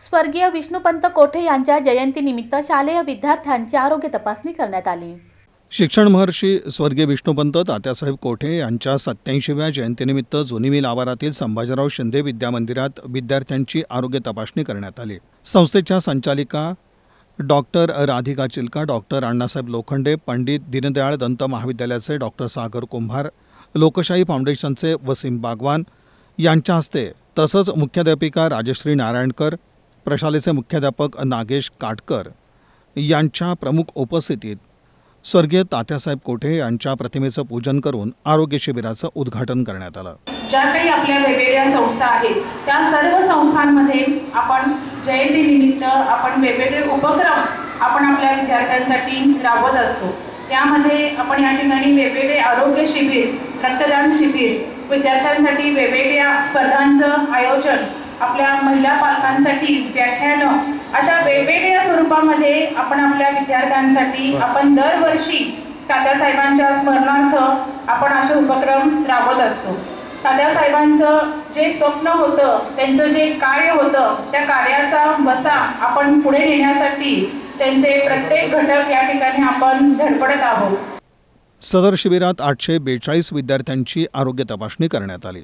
स्वर्गीय विष्णुपंत कोठे यांच्या जयंतीनिमित्त शालेय विद्यार्थ्यांची आरोग्य तपासणी करण्यात आली. शिक्षण महर्षी स्वर्गीय विष्णुपंत तात्यासाहेब कोठे यांच्या सत्याऐंशीव्या जयंतीनिमित्त जुनी मिल आवारातील संभाजीराव शिंदे विद्यामंदिरात विद्यार्थ्यांची आरोग्य तपासणी करण्यात आली. संस्थेच्या संचालिका डॉक्टर राधिका चिलका डॉक्टर अण्णासाहेब लोखंडे पंडित दीनदयाळ दंत महाविद्यालयाचे डॉक्टर सागर कुंभार लोकशाही फाउंडेशनचे वसीम बागवान यांच्या हस्ते तसंच मुख्याध्यापिका राजश्री नारायणकर प्रशालेचे मुख्याध्यापक नागेश काटकर यांच्या प्रमुख उपस्थितीत स्वर्गीय तात्यासाहेब कोठे यांच्या प्रतिमेचं पूजन करून आरोग्य शिबिराचं उद्घाटन करण्यात आलं. ज्या काही आपल्या वेगवेगळ्या संस्था आहेत त्या सर्व संस्थांमध्ये आपण जयंतीनिमित्त आपण वेगवेगळे उपक्रम आपण आपल्या विद्यार्थ्यांसाठी राबवत असतो. त्यामध्ये आपण या ठिकाणी वेगवेगळे आरोग्य शिबिर रक्तदान शिबिर विद्यार्थ्यांसाठी वेगवेगळ्या स्पर्धांचं आयोजन आपल्या महिला पालकांसाठी व्याख्यानं अशा वेगवेगळ्या स्वरूपामध्ये आपण आपल्या विद्यार्थ्यांसाठी आपण दरवर्षी तात्यासाहेबांच्या स्मरणार्थ आपण असे उपक्रम राबवत असतो. तात्यासाहेबांचं जे स्वप्न होतं त्यांचं जे कार्य होतं त्या कार्याचा बसा आपण पुढे नेण्यासाठी त्यांचे प्रत्येक घटक या ठिकाणी आपण धडपडत आहोत. सदर शिबिरात आठशे बेचाळीस विद्यार्थ्यांची आरोग्य तपासणी करण्यात आली.